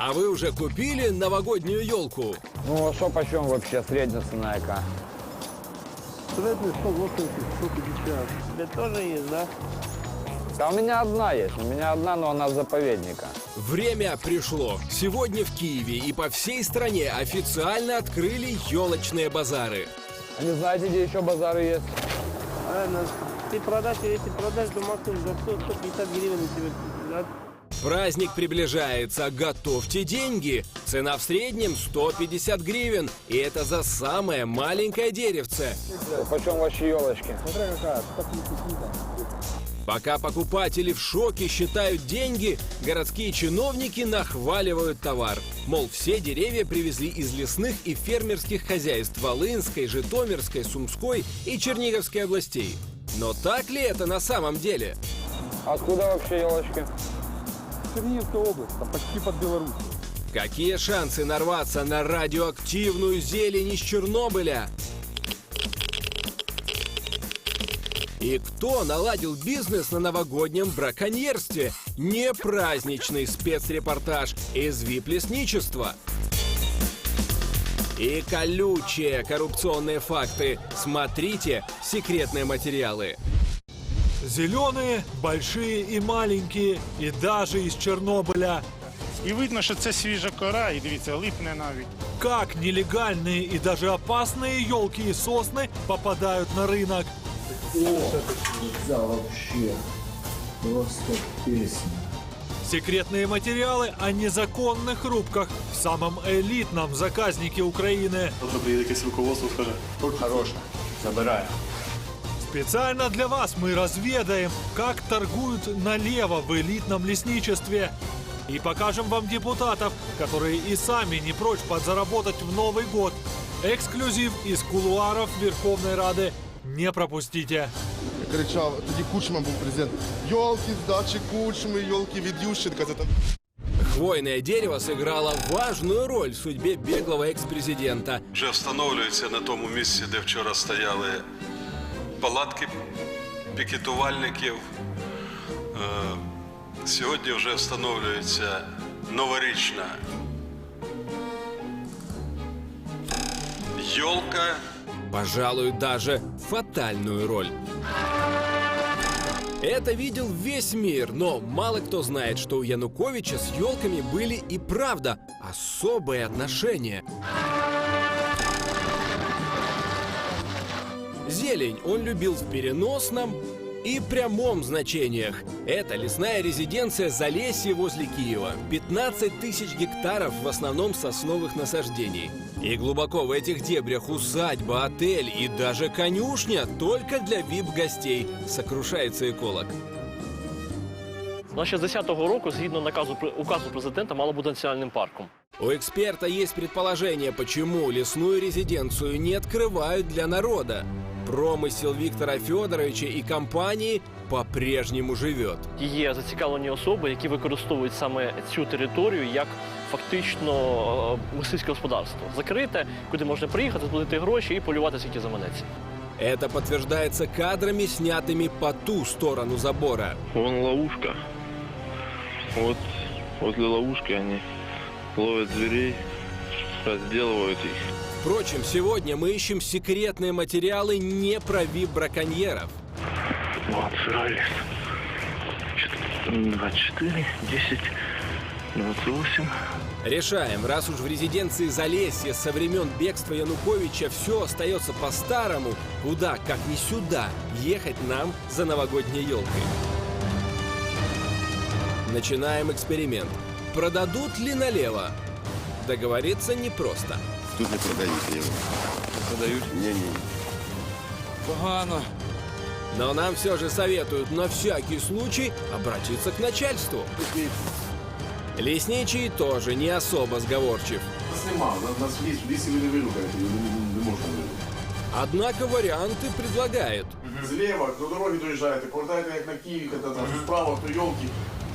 А вы уже купили новогоднюю елку? Ну, а что почем вообще средняя цена яка? Средний 180, 150. Тебе тоже есть, да? Да у меня одна есть, у меня одна, но она заповедника. Время пришло. Сегодня в Киеве и по всей стране официально открыли елочные базары. А не знаете, где еще базары есть? Правильно. Ты продашь, если продашь, то максимум за 100-150 гривен тебе дадут. Праздник приближается, готовьте деньги. Цена в среднем 150 гривен, и это за самое маленькое деревце. Почем ваши елочки? Смотря какая, 150 литров. Пока покупатели в шоке считают деньги, городские чиновники нахваливают товар. Мол, все деревья привезли из лесных и фермерских хозяйств Волынской, Житомирской, Сумской и Черниговской областей. Но так ли это на самом деле? Откуда вообще елочки? Черниговская область, там почти под Беларусью. Какие шансы нарваться на радиоактивную зелень из Чернобыля? И кто наладил бизнес на новогоднем браконьерстве? Не праздничный спецрепортаж из вип-лесничества. И колючие коррупционные факты. Смотрите секретные материалы. Зеленые, большие и маленькие, і даже из Чернобыля. І видно, що це свіжа кора, і дивіться, липне навіть. Как нелегальные и даже опасные елки и сосны попадают на рынок. Да, вообще. Просто песня. Секретные материалы о незаконных рубках в самом элитном заказнике Украины. Завтра приїде якесь руководство, скаже, хороше, забираю. Специально для вас мы разведаем, как торгуют налево в элитном лесничестве. И покажем вам депутатов, которые и сами не прочь подзаработать в Новый год. Эксклюзив из кулуаров Верховной Рады. Не пропустите. кричав, тоді Кучма був президент. Йолки з дачі Кучми, йолки від Ющенка. Це там Хвойное дерево сыграло важную роль в судьбе беглого экс-президента. Вже встановлюється на тому місці, де вчора стояли палатки пікетувальників. Е, Сьогодні вже встановлюється новорічна йолка. пожалуй, даже фатальную роль. Это видел весь мир, но мало кто знает, что у Януковича с елками были и правда особые отношения. Зелень он любил в переносном и прямом значениях. Это лесная резиденция Залесье возле Киева. 15 тысяч гектаров в основном сосновых насаждений. И глубоко в этих дебрях усадьба, отель и даже конюшня только для вип-гостей, сокрушается эколог. Вона ще з 10-го року, згідно наказу указу президента, мала бути національним парком. У эксперта есть предположение, почему лесную резиденцию не открывают для народа. Промысел Виктора Федоровича и компании по-прежнему живет. Є зацікавлені особи, які використовують саме цю територію як фактично е, мисливське господарство. Закрите, куди можна приїхати, сплатити гроші і полювати скільки заманеться. Это подтверждается кадрами, снятыми по ту сторону забора. Вон ловушка. Вот возле ловушки они ловят зверей, разделывают их. Впрочем, сегодня мы ищем секретные материалы не про вип-браконьеров. Вот, лес. 24, 10, 28. Решаем, раз уж в резиденции Залесье со времен бегства Януковича все остается по-старому, куда, как не сюда, ехать нам за новогодней елкой. Начинаем эксперимент. Продадут ли налево? Договориться непросто. тут не продають його. Продають? Ні, ні. Погано. Но нам все же советуют на всякий случай обратиться к начальству. Лесничий тоже не особо сговорчив. Нема, нас в ліс, в лісі ви не вирухаєте, не, можна вирухати. Однако варіанти предлагает. Зліва до дороги доїжджаєте, повертаєте як на Київ, там справа, то йолки.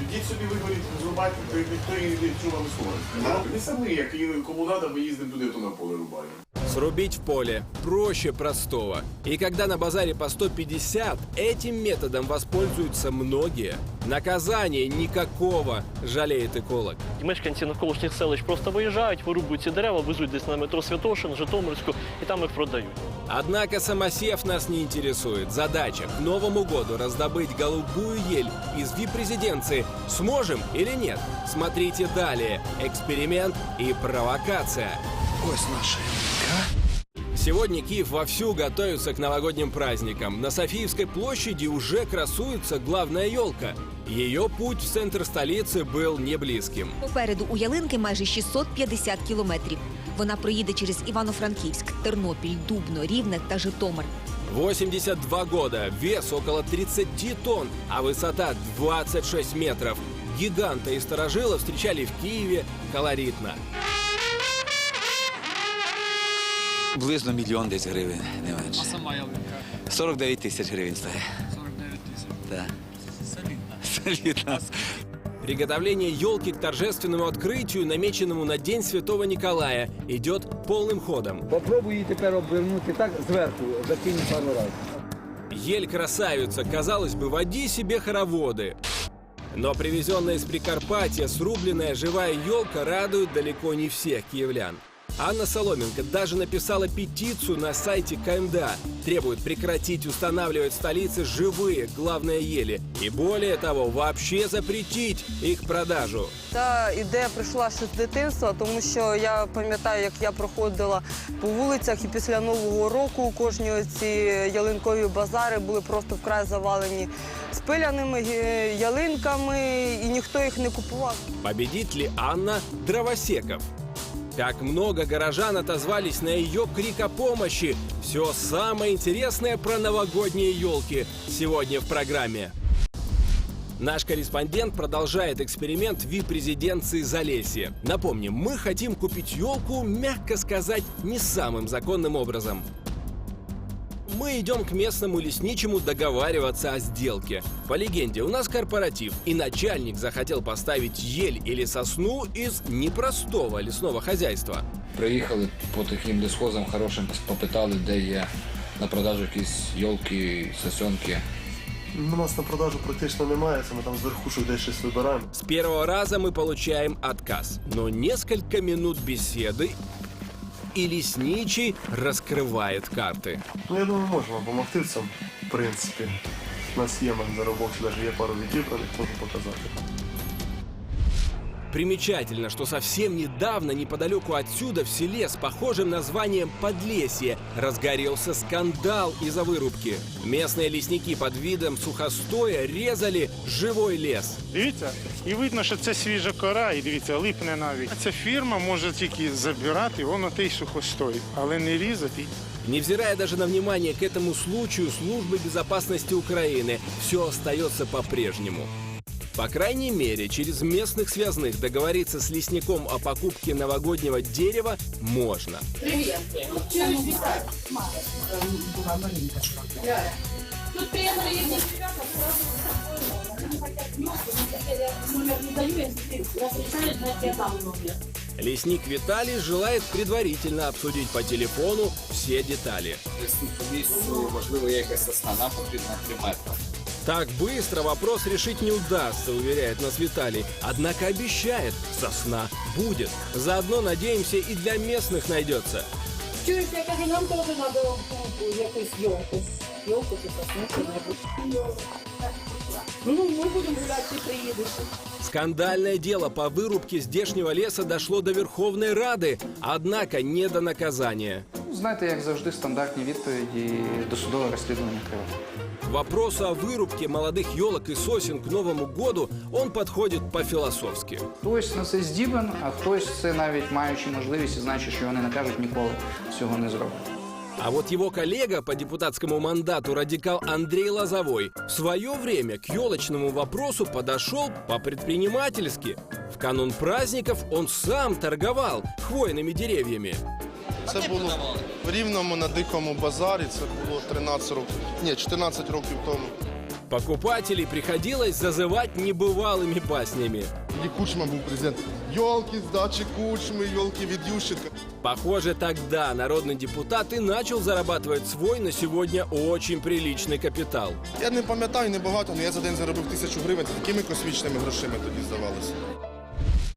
Підіть собі виберіть, зрубайте, ніхто і не чув вам слова. Ми самі, як і кому треба, ми їздимо туди, то на поле рубаємо. Срубить в поле проще простого. И когда на базаре по 150, этим методом воспользуются многие. Наказания никакого, жалеет эколог. І мешканці навколишніх селищ просто виїжджають, вирубують ці дерева, везуть десь на метро Святошин, Житомирську, і там їх продають. Однако самосев нас не интересует. Задача к Новому году раздобыть голубую ель из вип-резиденции. Сможем или нет? Смотрите далее. Эксперимент и провокация. Ось наша Сегодня Киев вовсю готовится к новогодним праздникам. На Софиевской площади уже красуется главная елка. Ее путь в центр столицы был не близким. Попереду у ялинки майже 650 кілометрів. Вона проїде через Івано-Франківськ, Тернопіль, Дубно, Рівне та Житомир. 82 года, вес около 30 тонн, а высота 26 метров. Гиганта и старожила встречали в Киеве колоритно. Близно мільйон десь гривень, не менше. А сама ялинка? 49 тисяч гривень стає. 49 тисяч? Так. Солідно. Солідно. Приготовление елки к торжественному открытию, намеченному на День Святого Николая, идет полным ходом. Попробуй її тепер обвернути так зверху, закинь пару разів. Ель красавица, казалось бы, води себе хороводы. Но привезенная из Прикарпатья срубленная живая елка радует далеко не всех киевлян. Анна Соломенко даже написала петицию на сайте КМДА. Требует прекратить устанавливать в столице живые главные ели. И более того, вообще запретить их продажу. Та ідея прийшла ще з дитинства, тому що я пам'ятаю, як я проходила по вулицях, і після нового року кожні ці ялинкові базари були просто вкрай завалені спиляними е, ялинками, і ніхто їх не купував. Победит ли Анна Дровосеков? Как много горожан отозвались на ее крик о помощи. Все самое интересное про новогодние елки сегодня в программе. Наш корреспондент продолжает эксперимент вип-резиденции Залесье. Напомним, мы хотим купить елку, мягко сказать, не самым законным образом Мы идем к местному лесничему договариваться о сделке. По легенде, у нас корпоратив, и начальник захотел поставить ель или сосну из непростого лесного хозяйства. Приїхали по таким лісхозам хорошим, попитали, де є на продажу якісь йолки, сосенки. У нас на продажу практично немає, це ми там зверху що десь щось вибираємо. С первого раза мы получаем отказ, но несколько минут беседы и лесничий раскрывает карты. Ну я думаю, можемо допомогти в цьому, в принципі. У нас є мене заробовці, навіть є пару відібраних, можу показати. Примечательно, что совсем недавно неподалеку отсюда, в селе с похожим названием Подлесье, разгорелся скандал из-за вырубки. Местные лесники под видом сухостоя резали живой лес. Дивіться, і видно, що це свіжа кора, і дивіться, липне навіть. Ця фірма може тільки забирати, воно той сухостой, але не різати. Невзирая даже на внимание к этому случаю службы безопасности Украины, все остается по-прежнему. По крайней мере, через местных связных договориться с лесником о покупке новогоднего дерева можно. Номер. Лесник Виталий желает предварительно обсудить по телефону все детали. Можливо, є якась потрібно 3 метри. Так быстро вопрос решить не удастся, уверяет нас Виталий. Однако обещает, сосна будет. Заодно, надеемся, и для местных найдется. Чуєш, я кажу, нам теж треба якусь йолку. Йолку чи сосну, що-небудь. Ну, ми будемо гуляти, ти приїдеш. Скандальное дело по вырубке здешнего леса дошло до Верховной Рады, однако не до наказания. Знаєте, як завжди, стандартні відповіді досудове розслідування триває. К вопросу о вырубке молодых елок и сосен к Новому году он подходит по-философски. Хтось на це здібен, а хтось це навіть маючи можливість і знаючи, що вони не кажуть, ніколи цього не зробить. А вот его коллега по депутатскому мандату радикал Андрей Лозовой в свое время к елочному вопросу подошел по-предпринимательски. В канун праздников он сам торговал хвойными деревьями. Це було в Рівному на дикому базарі, це було 13 років, ні, 14 років тому. Покупателей приходилось зазывать небывалыми баснями. Тоді Кучма був президент. Йолки з дачі Кучми, йолки від Ющенка. Похоже, тогда народный депутат и начал зарабатывать свой на сегодня очень приличный капитал. Я не пам'ятаю небагато, але я за день заробив тисячу гривень. Це такими космічними грошима тоді здавалося.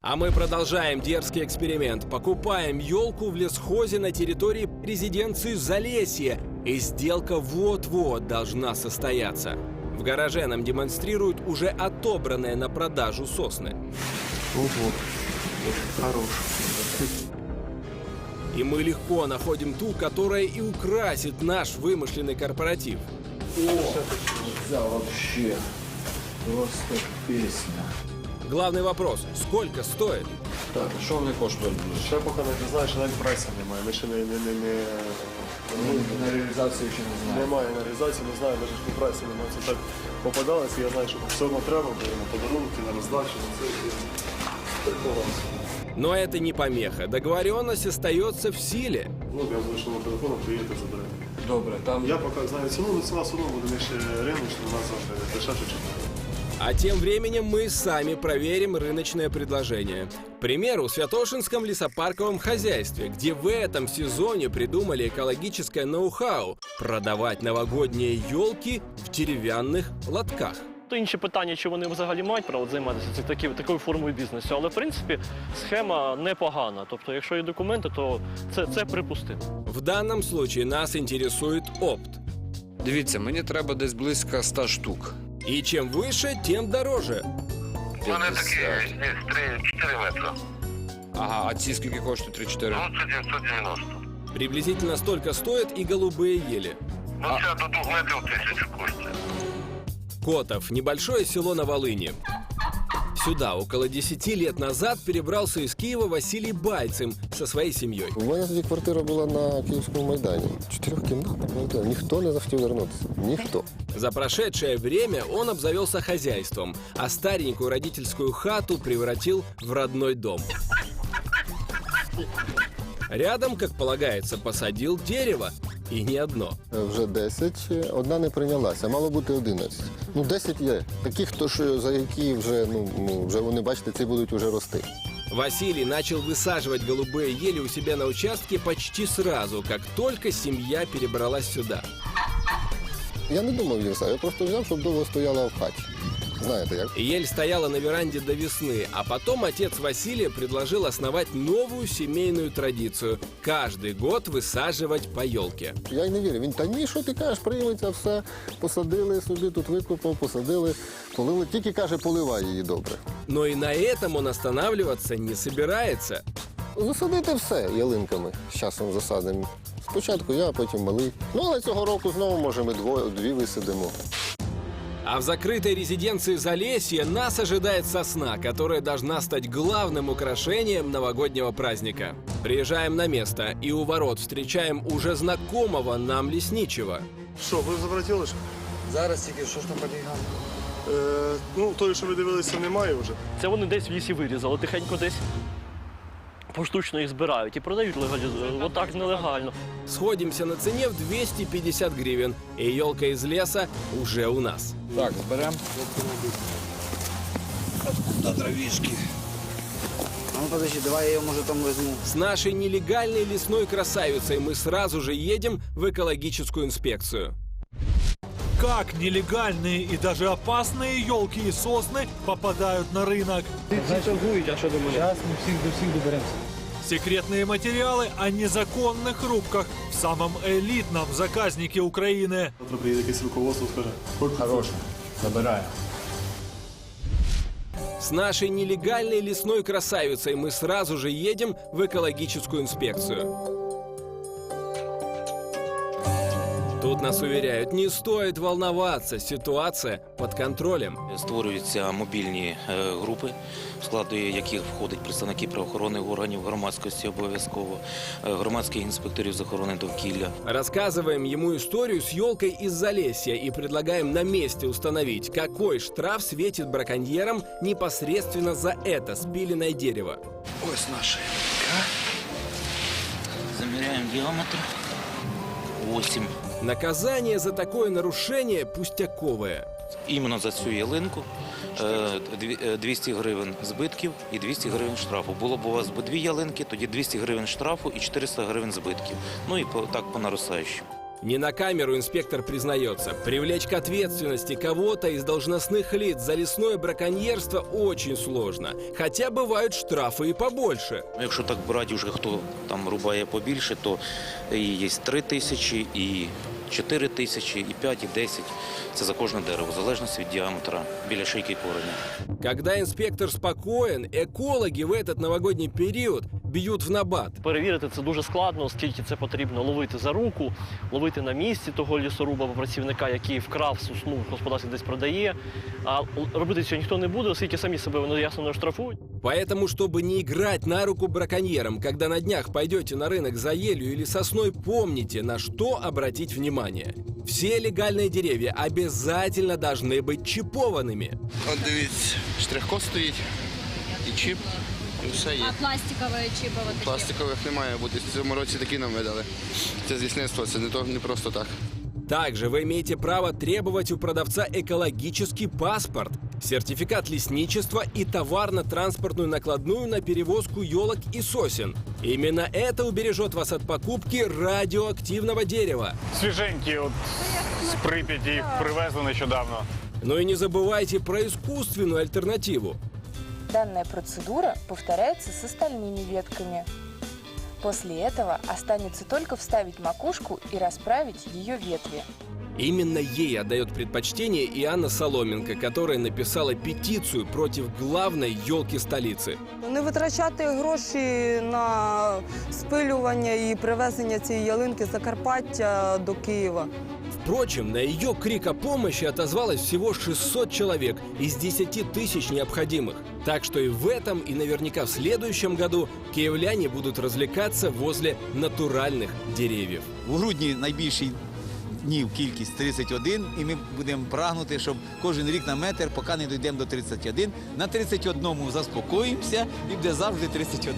А мы продолжаем дерзкий эксперимент. Покупаем елку в лесхозе на территории резиденции Залесье. И сделка вот-вот должна состояться. В гараже нам демонстрируют уже отобранные на продажу сосны. Ого. Хорош. И мы легко находим ту, которая и украсит наш вымышленный корпоратив. Да, вообще. Просто песня. Главный вопрос – сколько стоит? Так, що вони коштують? Ще поки не знаю, що навіть прайса немає. Ми ще не, не, не, не, Ми на реалізацію ще не знаємо. немає на реалізації, не знаю, навіть ні прайса немає. Це так попадалося, я знаю, що все одно треба буде на подарунки, на роздачу, на це. і Такого. Но это не помеха. Договоренность остается в силе. Ну, я залишу на телефону, приїдете, заберете. Добре, там Я поки знаю ціну, але ціна все одно буде нижче риночна, у нас завжди дешевше, ніж А тем временем мы сами проверим рыночное предложение. К примеру, в Святошинском лесопарковом хозяйстве, где в этом сезоне придумали экологическое ноу-хау – продавать новогодние елки в деревянных лотках. То інші питання, чи вони взагалі мають право займатися це такі, такою формою бізнесу. Але в принципі схема непогана. Тобто, якщо є документи, то це, це припустимо. В данном случае нас интересует опт. дивіться, мені треба десь близько 100 штук. И чем выше, тем дороже. Вони такі, десь 3-4 метри. Ага, а ці скільки коштують 3-4? Ну, це 990. Приблизительно столько стоят и голубые ели. Ну, це до 2 метрів тисячу коштує. Котов – небольшое село на Волыни. Сюда около 10 лет назад перебрался из Киева Василий Байцем со своей семьей. У мене тоді квартира була на Київському майдані. Чотирьохкімнатна квартира. Ніхто не захотів вернутися. Ніхто. За прошедшее время он обзавелся хозяйством, а старенькую родительскую хату превратил в родной дом. Рядом, как полагается, посадил дерево. И не одно. Е, Вже 10, е, одна не прийнялася, мало бути 11. Ну, 10 є. Таких, то що за які вже, ну, ну, вже вони, бачите, ці будуть вже рости. Василий начал высаживать голубые ели у себя на участке почти сразу, как только семья перебралась сюда. Я не думав її я просто взяв, щоб довго стояла в хаті. Знаєте, як? Ель стояла на веранде до весны, а потом отец Василия предложил основать новую семейную традицию – каждый год высаживать по елке. Я й не вірю. Він та ні, що ти кажеш, прийметься все. Посадили собі, тут викопав, посадили, полили. Тільки каже, поливай її добре. Но и на этом он останавливаться не собирается. Засадити все ялинками. З часом засадимо. Спочатку я, а потім малий. Ну, але цього року знову, може, ми двоє, дві висадимо. А в закрытой резиденции Залесье нас ожидает сосна, которая должна стать главным украшением новогоднего праздника. Приезжаем на место и у ворот встречаем уже знакомого нам лесничего. Що, ви забрати елочку? Зараз тільки що ж там побігали? Е, ну, той, що ви дивилися, немає вже. Це вони десь в лісі вирізали, тихенько десь поштучно їх збирають і продають легалізовано. Отак нелегально. Сходимся на цене в 250 гривен, и елка из леса уже у нас. Так, беремо. До дровішки. А ну подожди, давай я ее, может, там возьму. С нашей нелегальной лесной красавицей мы сразу же едем в экологическую инспекцию. Как нелегальные и даже опасные елки и сосны попадают на рынок? торгують, а що думаєш? Сейчас мы всех до всех доберемся. Секретные материалы о незаконных рубках в самом элитном заказнике Украины. Завтра приїде якесь руководство, скаже. Хороше. Забираю. С нашей нелегальной лесной красавицей мы сразу же едем в экологическую инспекцию. Тут нас уверяют, не стоит волноваться, ситуация под контролем. Створюються мобільні е, групи, в складу яких входять представники правоохоронних органів громадськості обов'язково, е, громадських інспекторів з охорони довкілля. Рассказываем ему историю с елкой из Залесья и предлагаем на месте установить, какой штраф светит браконьерам непосредственно за это спиленное дерево. Ось наша ялинка. Заміряємо діаметр 8 Наказание за такое нарушение пустяковое. Іменно за цю ялинку е, дві- е, 200 гривень збитків і 200 гривень штрафу. Було б у вас би дві ялинки, тоді 200 гривень штрафу і 400 гривень збитків. Ну і по, так по наростаючій. Не на камеру инспектор признается. Привлечь к ответственности кого-то из должностных лиц за лесное браконьерство очень сложно. Хотя бывают штрафы и побольше. Ну, Якщо так брати, вже хто там рубає побільше, то і є 3 тисячі, і 4 тисячі, і 5, і 10. Це за кожне дерево, в залежності від діаметра біля шийки кореня. Когда инспектор спокоен, экологи в этот новогодний период бьют в набат. Перевірити це дуже складно, оскільки це потрібно ловити за руку, ловити на місці того лісоруба або працівника, який вкрав сосну в господарстві десь продає. А робити цього ніхто не буде, оскільки самі себе вони ясно не штрафують. Поэтому, чтобы не играть на руку браконьерам, когда на днях пойдете на рынок за елью или сосной, помните, на что обратить внимание. Все легальные деревья обязательно должны быть чипованными. От дивіться, штрих-код стоїть і чіп, і все є. А пластикові чіпи от такі? Пластикових немає бути. В цьому році такі нам видали. Це з лісництва, це не, то, не просто так. Также вы имеете право требовать у продавца экологический паспорт, сертификат лесничества и товарно-транспортную накладную на перевозку елок и сосен. Именно это убережет вас от покупки радиоактивного дерева. Свіженькі, от з Прип'яті їх привезли нещодавно. Но и не забывайте про искусственную альтернативу. Данная процедура повторяется с остальными ветками. После этого останется только вставить макушку и расправить ее ветви. Именно ей отдает предпочтение и Анна Соломенко, которая написала петицию против главной елки столицы. Не витрачати гроші на спилювання і привезення цієї ялинки з Закарпаття до Києва. Впрочем, на ее крик о помощи отозвалось всего 600 человек из 10 тысяч необходимых. Так что и в этом, и наверняка в следующем году киевляне будут развлекаться возле натуральных деревьев. У грудні найбільший днів кількість 31, і ми будемо прагнути, щоб кожен рік на метр, поки не дійдемо до 31. На 31 заспокоїмося і буде завжди 31.